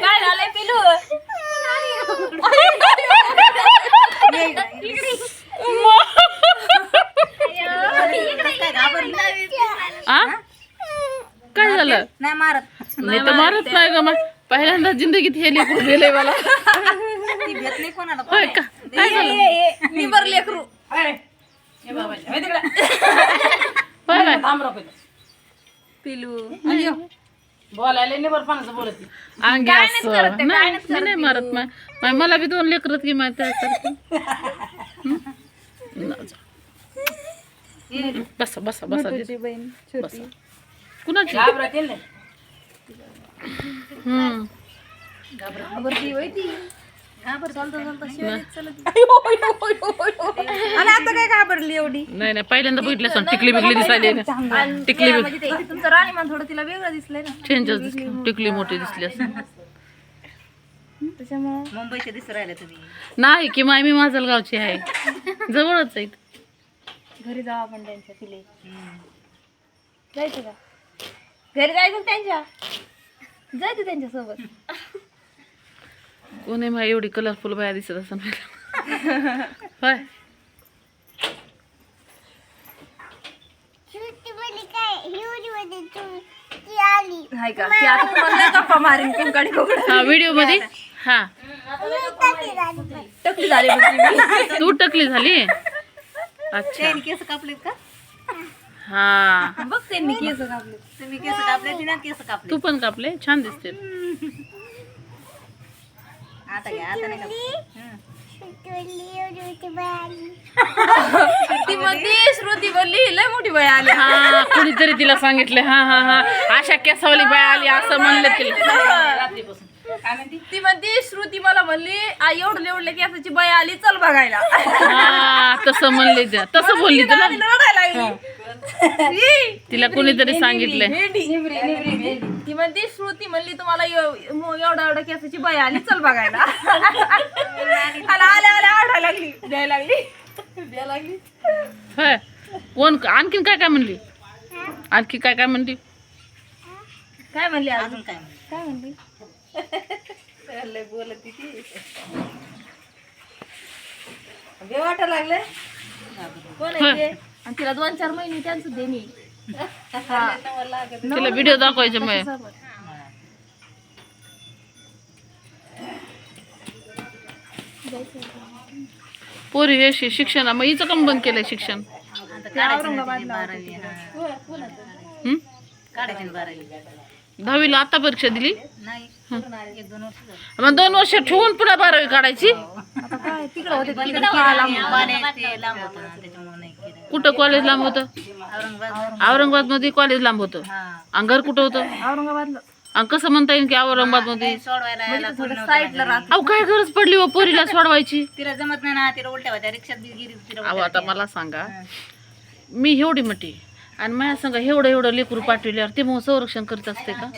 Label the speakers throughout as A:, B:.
A: काय झालंय पिलू
B: आ काय झालं?
C: नाही मारत.
B: नाही तर मारत नाही ग मग पहिल्यांदा जिंदगीत हे लेकरू गेलंय मला. होय का? काय झालं?
A: निबर लेकरू.
B: होय बाय
A: पिलू.
D: बोलायला पाण्याचं बोलत नाही.
B: अंगे
A: काय नाही
B: असं मी मारत मा- मा- मला बी दोन लेकरत की माहिती आहे बसा बसा बसा दीदी.
A: बहीण
B: बसा. कुणाची?
D: घाबरतील नाही.
B: हम्म
A: घाबरती होय ती. आणि आता काय घाबरली एवढी?
B: नाही नाही पहिल्यांदा बघितलं असं टिकली बिकली दिसायली टिकली
A: त्या
B: बी-
A: म्हणजे ते तुमचं राणीमान थोडं तिला वेगळं दिसलंय ना.
B: चेंजच दिसली टिकली मोठी दिसली असं
A: त्याच्यामुळं
C: मुंबईचे दिसू राहिले तुम्ही.
B: नाही की माय मी गावची आहे. जवळच आहे
A: घरी जाऊ आपण त्यांच्या तिले. जायचं का? घरी जायचं त्यांच्या? जायचं त्यांच्यासोबत
B: कोणी माय एवढी कलरफुल बाया दिसत असं होय.
A: नाही का? ती आता तुम्हाला गप्पा मारीन कुंकाडी कोकड
B: हा व्हिडिओ मध्ये? हा.
A: टकली झाली बघ. तू
B: टकली झाली? अच्छा.
C: त्यांनी केस कापलेत का?
B: हा.
A: बघ त्यांनी केस कापले
C: तुम्ही केस कापले तिने केस कापले.
B: तू पण कापले? छान दिसते
C: आता घ्या आता नाही कापले.
A: ती म्हणती श्रुती बोलली लय मोठी बाई आली.
B: हा कुणीतरी तिला सांगितलं. हा हा हा. अशा केसावली बाय आली असं म्हणलं तिला.
D: रात्रीपासून काय म्हणते
A: ती म्हणती श्रुती मला म्हणली आ एवढं एवढल्या केसाची बाई आली चल बघायला.
B: हा तसं म्हणले त्या तसं बोलली तुला
A: रडायला लागली.
B: तिला कुणीतरी सांगितलंय.
A: ती म्हणती श्रुती म्हणली तुम्हाला एव- मो- एवढ्या एवढ्या केसाची बाई आली चल बघायला. आणि आल्या आल्या आढायला लागली. द्यायला लागली. द्यायला लागली.
B: होय. कोण आणखीन काय काय म्हणली? आणखी काय काय म्हणली?
A: काय म्हणली अजून
C: काय?
A: काय म्हणली?
C: बे वाटायला लागले
A: कोण आहे ते? आणि तिला दोन चार महिने त्यांचं देणी.
B: तिला व्हिडिओ दाखवायचे मग. पोरी हे शि- शिक्षण मग हिचं कम बंद केलंय शिक्षण.
C: हा.
B: हं?
C: काढायची ना बारावी.
B: दहावीला आता परीक्षा दिली?
C: नाही एक दोन वर्ष झाली.
B: मग दोन वर्ष ठेवून पुन्हा बारावी काढायची?
A: आता काय तिकडं होते तिकडं
C: पाण्यात ते लांब होतं ना त्याच्यामुळे.
B: कुठं कॉलेज लांब होतं?
C: औरंगाबाद
B: औरंगाबादमध्ये कॉलेज लांब होतं.
C: हा.
B: आणि घर कुठं होतं?
A: औरंगाबादला.
B: आणि कसं म्हणता येईल की
C: औरंगाबादमध्ये
A: राहत.
B: अहो काय गरज पडली व पोरीला सोडवायची.
C: तिला जमत नाही ना तिला उलट्या होत्या रिक्षात
B: अहो आता. मला सांगा. मी एवढी मोठी. आणि माझ्या संग एवढं एवढं लेकरू पाठविल्यावर ते मग संरक्षण करीत असते का?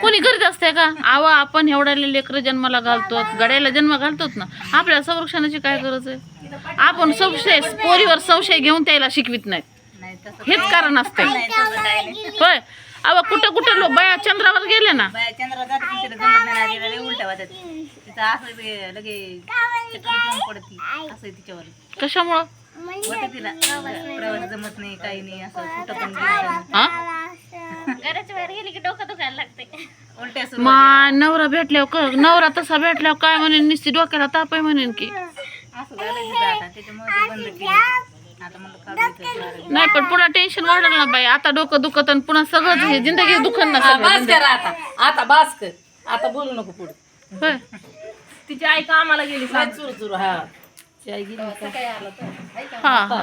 B: कोणी करीत असते का? आवा आपण एवढ्याले लेकरं जन्माला घालतो गड्याला जन्म घालतोच ना. आपल्या संरक्षणाची काय गरज आहे? आपण संशय पोरीवर संशय घेऊन त्याला शिकवित नाही हेच कारण असते होय. अहो कुठं कुठं लो बाया चंद्रावर गेले ना? कशामुळं?
C: जमत नाही काही नाही असं कुठं पण
A: घराच्या बाहेर गेली की डोकं दुखायला लागते
C: उलट्या सुरू
B: मा नवरा भेटल्यावर क- नवरा तसा भेटल्यावर काय म्हणेन निस्ती डोक्याला ताप आहे म्हणेन की.
C: असं झालं तिचं आता त्याच्यामुळे ते बंद केलं. आता म्हणलं काढून इथं बारावी.
B: नाही पण पुन्हा टेन्शन वाढलं ना बाई. आता डोकं दुखत आणि पुन्हा सगळंच हे जिंदगी दुखन ना
D: हा,
B: सगळं
D: बास कर आता. आता बास कर. आता बोलू नको पुढे.
B: होय.
A: तिची आई कामाला गेली.
D: चुरू चुरू हा. चाय गेली का?
B: हा. हा.